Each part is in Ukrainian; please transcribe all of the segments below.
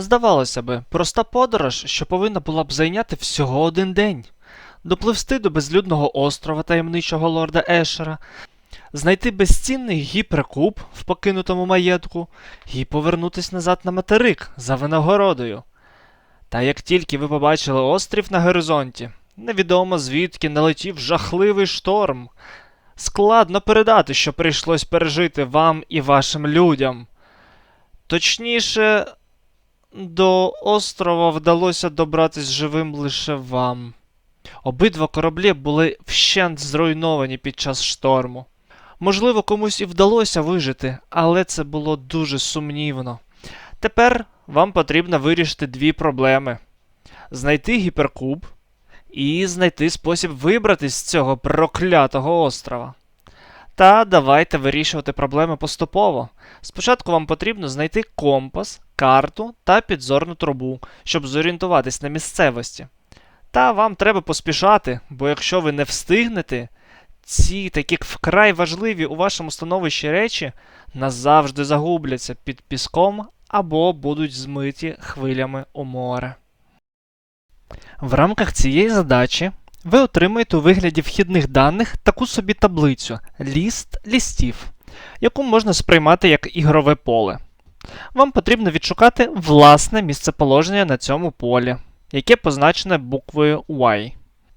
Здавалося би, проста подорож, що повинна була б зайняти всього один день. Допливсти до безлюдного острова таємничого лорда Ешера, знайти безцінний гіперкуб в покинутому маєтку і повернутись назад на материк за винагородою. Та як тільки ви побачили острів на горизонті, невідомо звідки налетів жахливий шторм. Складно передати, що прийшлось пережити вам і вашим людям. Точніше, до острова вдалося добратись живим лише вам. Обидва кораблі були вщент зруйновані під час шторму. Можливо, комусь і вдалося вижити, але це було дуже сумнівно. Тепер вам потрібно вирішити дві проблеми: знайти гіперкуб і знайти спосіб вибратись з цього проклятого острова. Та давайте вирішувати проблеми поступово. Спочатку вам потрібно знайти компас, карту та підзорну трубу, щоб зорієнтуватись на місцевості. Та вам треба поспішати, бо якщо ви не встигнете, ці такі вкрай важливі у вашому становищі речі назавжди загубляться під піском або будуть змиті хвилями у море. В рамках цієї задачі ви отримаєте у вигляді вхідних даних таку собі таблицю ліст лістів, яку можна сприймати як ігрове поле. Вам потрібно відшукати власне місцеположення на цьому полі, яке позначене буквою Y.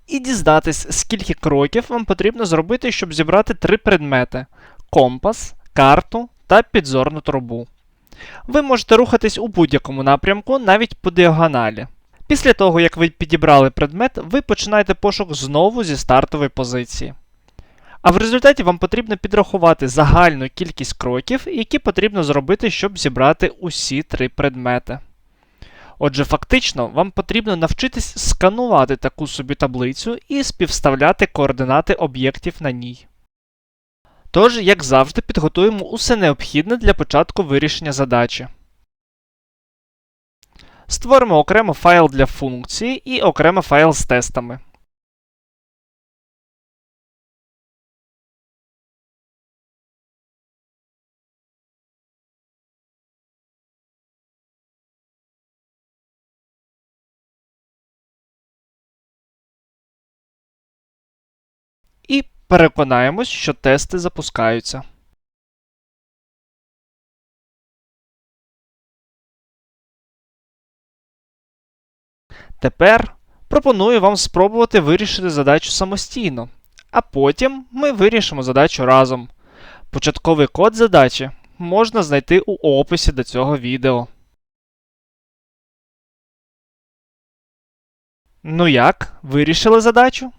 І дізнатись, скільки кроків вам потрібно зробити, щоб зібрати три предмети: компас, карту та підзорну трубу. Ви можете рухатись у будь-якому напрямку, навіть по діагоналі. Після того, як ви підібрали предмет, ви починаєте пошук знову зі стартової позиції. А в результаті вам потрібно підрахувати загальну кількість кроків, які потрібно зробити, щоб зібрати усі три предмети. Отже, фактично, вам потрібно навчитись сканувати таку собі таблицю і співставляти координати об'єктів на ній. Тож, як завжди, підготуємо усе необхідне для початку вирішення задачі. Створимо окремо файл для функції і окремо файл з тестами. І переконаємось, що тести запускаються. Тепер пропоную вам спробувати вирішити задачу самостійно, а потім ми вирішимо задачу разом. Початковий код задачі можна знайти у описі до цього відео. Ну як, вирішили задачу?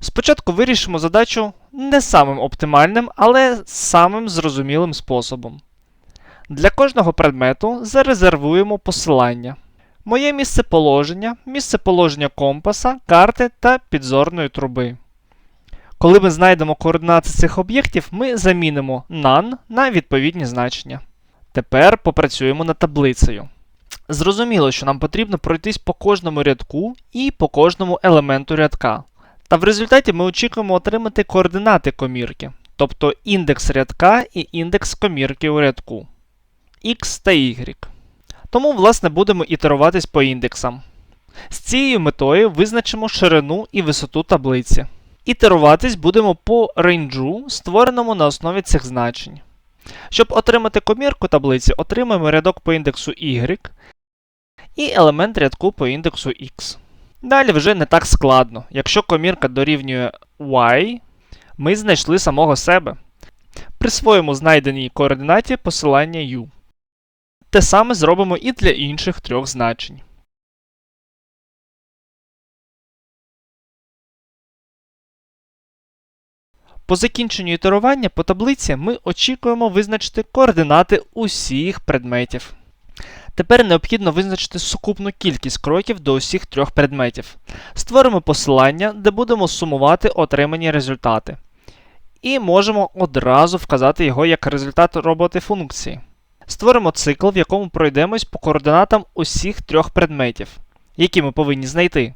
Спочатку вирішимо задачу не самим оптимальним, але самим зрозумілим способом. Для кожного предмету зарезервуємо посилання. Моє місцеположення, місцеположення компаса, карти та підзорної труби. Коли ми знайдемо координати цих об'єктів, ми замінимо none на відповідні значення. Тепер попрацюємо над таблицею. Зрозуміло, що нам потрібно пройтись по кожному рядку і по кожному елементу рядка. Та в результаті ми очікуємо отримати координати комірки, тобто індекс рядка і індекс комірки у рядку x та y. Тому, власне, будемо ітеруватись по індексам. З цією метою визначимо ширину і висоту таблиці. Ітеруватись будемо по рейнджу, створеному на основі цих значень. Щоб отримати комірку таблиці, отримаємо рядок по індексу y і елемент рядку по індексу x. Далі вже не так складно. Якщо комірка дорівнює y, ми знайшли самого себе. Присвоїмо знайденій координаті посилання u. Те саме зробимо і для інших трьох значень. По закінченню ітерування по таблиці ми очікуємо визначити координати усіх предметів. Тепер необхідно визначити сукупну кількість кроків до усіх трьох предметів. Створимо посилання, де будемо сумувати отримані результати. І можемо одразу вказати його як результат роботи функції. Створимо цикл, в якому пройдемось по координатам усіх трьох предметів, які ми повинні знайти.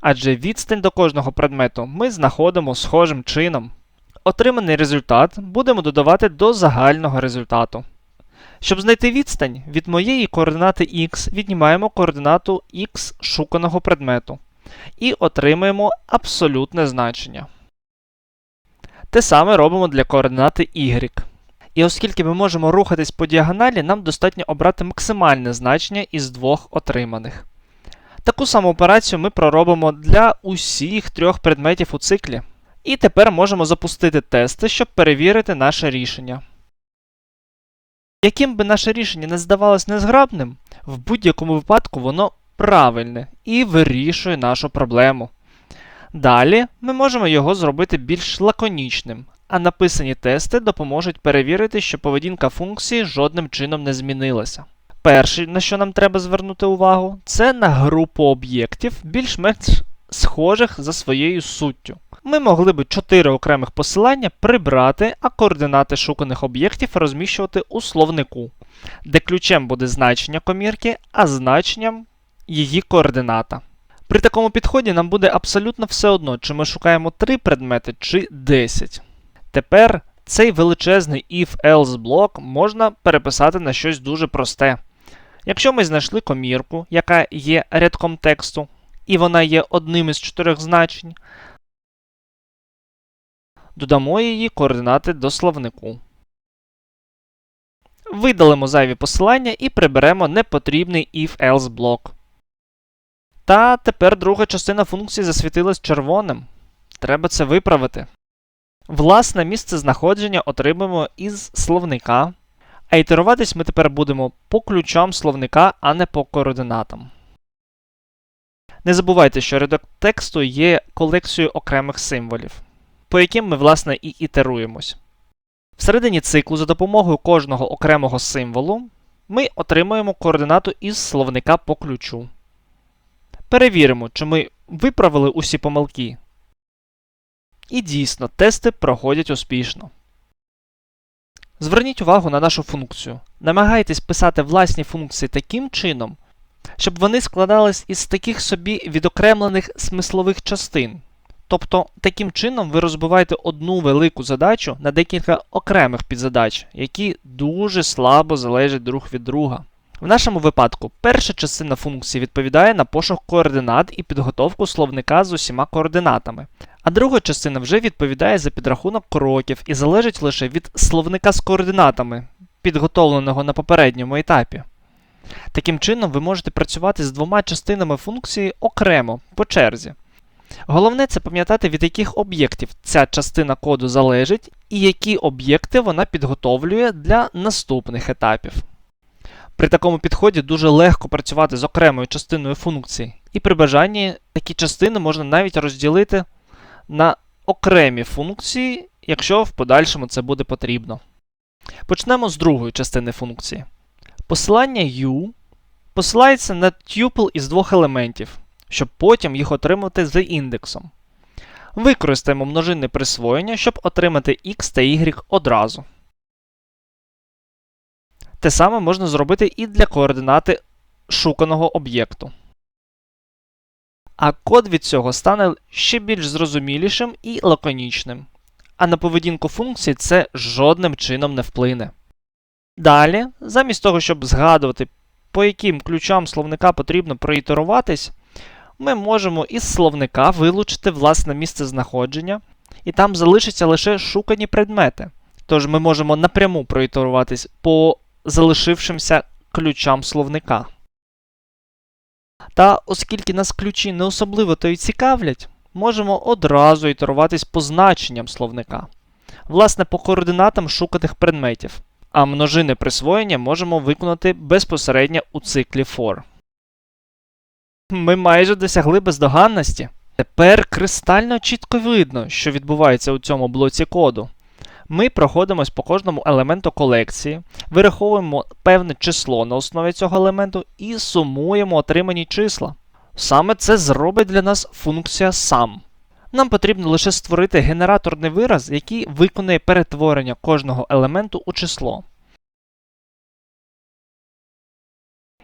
Адже відстань до кожного предмету ми знаходимо схожим чином. Отриманий результат будемо додавати до загального результату. Щоб знайти відстань, від моєї координати x віднімаємо координату x шуканого предмету і отримаємо абсолютне значення. Те саме робимо для координати y. І оскільки ми можемо рухатись по діагоналі, нам достатньо обрати максимальне значення із двох отриманих. Таку саму операцію ми проробимо для усіх трьох предметів у циклі. І тепер можемо запустити тести, щоб перевірити наше рішення. Яким би наше рішення не здавалось незграбним, в будь-якому випадку воно правильне і вирішує нашу проблему. Далі ми можемо його зробити більш лаконічним, а написані тести допоможуть перевірити, що поведінка функції жодним чином не змінилася. Перше, на що нам треба звернути увагу, це на групу об'єктів, більш-менш схожих за своєю суттю. Ми могли би чотири окремих посилання прибрати, а координати шуканих об'єктів розміщувати у словнику, де ключем буде значення комірки, а значенням її координата. При такому підході нам буде абсолютно все одно, чи ми шукаємо 3 предмети чи 10. Тепер цей величезний if-else блок можна переписати на щось дуже просте. Якщо ми знайшли комірку, яка є рядком тексту, і вона є одним із чотирьох значень, додамо її координати до словнику. Видалимо зайві посилання і приберемо непотрібний if-else блок. Та тепер друга частина функції засвітилась червоним. Треба це виправити. Власне місце знаходження отримаємо із словника, а ітеруватись ми тепер будемо по ключам словника, а не по координатам. Не забувайте, що рядок тексту є колекцією окремих символів, по яким ми, власне, і ітеруємось. Всередині циклу за допомогою кожного окремого символу ми отримуємо координату із словника по ключу. Перевіримо, чи ми виправили усі помилки. І дійсно, тести проходять успішно. Зверніть увагу на нашу функцію. Намагайтесь писати власні функції таким чином, щоб вони складались із таких собі відокремлених смислових частин. Тобто, таким чином ви розбиваєте одну велику задачу на декілька окремих підзадач, які дуже слабо залежать друг від друга. В нашому випадку перша частина функції відповідає на пошук координат і підготовку словника з усіма координатами, а друга частина вже відповідає за підрахунок кроків і залежить лише від словника з координатами, підготовленого на попередньому етапі. Таким чином, ви можете працювати з двома частинами функції окремо, по черзі. Головне це пам'ятати, від яких об'єктів ця частина коду залежить, і які об'єкти вона підготовлює для наступних етапів. При такому підході дуже легко працювати з окремою частиною функції, і при бажанні такі частини можна навіть розділити на окремі функції, якщо в подальшому це буде потрібно. Почнемо з другої частини функції. Посилання u посилається на tuple із двох елементів, щоб потім їх отримати за індексом. Використаємо множинне присвоєння, щоб отримати x та y одразу. Те саме можна зробити і для координати шуканого об'єкту. А код від цього стане ще більш зрозумілішим і лаконічним. А на поведінку функції це жодним чином не вплине. Далі, замість того, щоб згадувати, по яким ключам словника потрібно проітеруватись, ми можемо із словника вилучити власне місце знаходження, і там залишаться лише шукані предмети. Тож ми можемо напряму проітеруватись по залишившимся ключам словника. Та оскільки нас ключі не особливо то й цікавлять, можемо одразу ітеруватись по значенням словника, власне, по координатам шуканих предметів, а множини присвоєння можемо виконати безпосередньо у циклі for. Ми майже досягли бездоганності. Тепер кристально чітко видно, що відбувається у цьому блоці коду. Ми проходимось по кожному елементу колекції, вираховуємо певне число на основі цього елементу і сумуємо отримані числа. Саме це зробить для нас функція sum. Нам потрібно лише створити генераторний вираз, який виконує перетворення кожного елементу у число.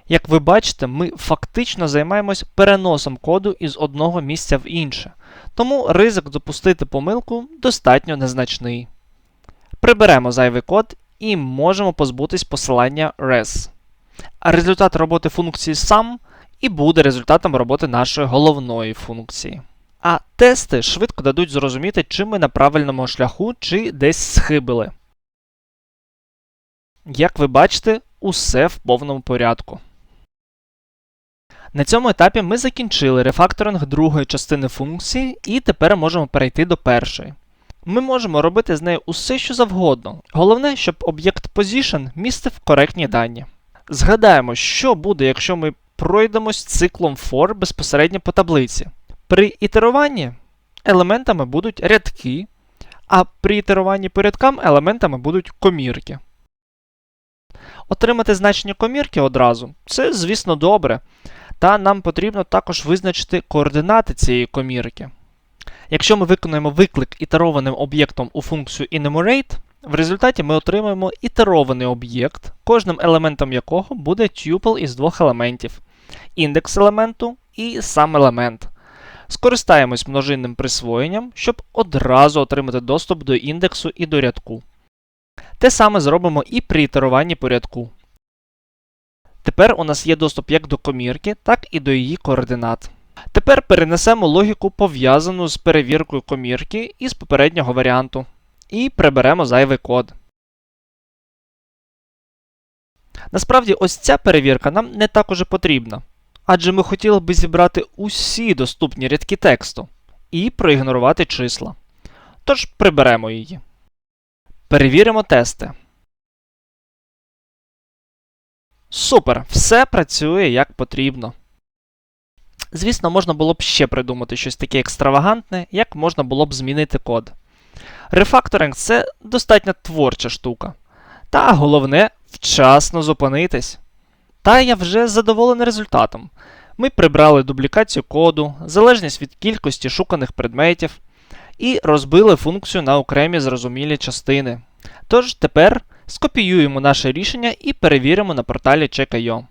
Як ви бачите, ми фактично займаємось переносом коду із одного місця в інше, тому ризик допустити помилку достатньо незначний. Приберемо зайвий код і можемо позбутись посилання res. А результат роботи функції sum і буде результатом роботи нашої головної функції. А тести швидко дадуть зрозуміти, чи ми на правильному шляху, чи десь схибили. Як ви бачите, усе в повному порядку. На цьому етапі ми закінчили рефакторинг другої частини функції, і тепер можемо перейти до першої. Ми можемо робити з нею усе, що завгодно. Головне, щоб об'єкт position містив коректні дані. Згадаємо, що буде, якщо ми пройдемось циклом for безпосередньо по таблиці. При ітеруванні елементами будуть рядки, а при ітеруванні по рядкам елементами будуть комірки. Отримати значення комірки одразу це, звісно, добре. Та нам потрібно також визначити координати цієї комірки. Якщо ми виконуємо виклик ітерованим об'єктом у функцію enumerate, в результаті ми отримаємо ітерований об'єкт, кожним елементом якого буде tuple із двох елементів індекс елементу і сам елемент. Скористаємось множинним присвоєнням, щоб одразу отримати доступ до індексу і до рядку. Те саме зробимо і при ітеруванні по рядку. Тепер у нас є доступ як до комірки, так і до її координат. Тепер перенесемо логіку, пов'язану з перевіркою комірки із попереднього варіанту, і приберемо зайвий код. Насправді, ось ця перевірка нам не так уже потрібна, адже ми хотіли би зібрати усі доступні рядки тексту і проігнорувати числа. Тож приберемо її. Перевіримо тести. Супер! Все працює як потрібно. Звісно, можна було б ще придумати щось таке екстравагантне, як можна було б змінити код. Рефакторинг це достатньо творча штука. Та головне вчасно зупинитись. Та я вже задоволений результатом. Ми прибрали дублікацію коду, залежність від кількості шуканих предметів і розбили функцію на окремі зрозумілі частини. Тож тепер скопіюємо наше рішення і перевіримо на порталі Check.io.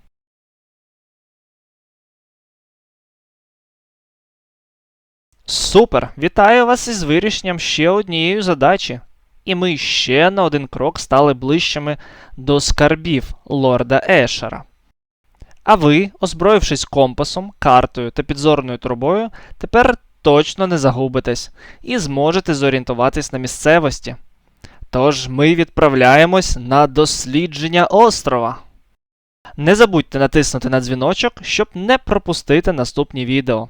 Супер! Вітаю вас із вирішенням ще однієї задачі. І ми ще на один крок стали ближчими до скарбів лорда Ешера. А ви, озброївшись компасом, картою та підзорною трубою, тепер точно не загубитесь і зможете зорієнтуватись на місцевості. Тож ми відправляємось на дослідження острова. Не забудьте натиснути на дзвіночок, щоб не пропустити наступні відео.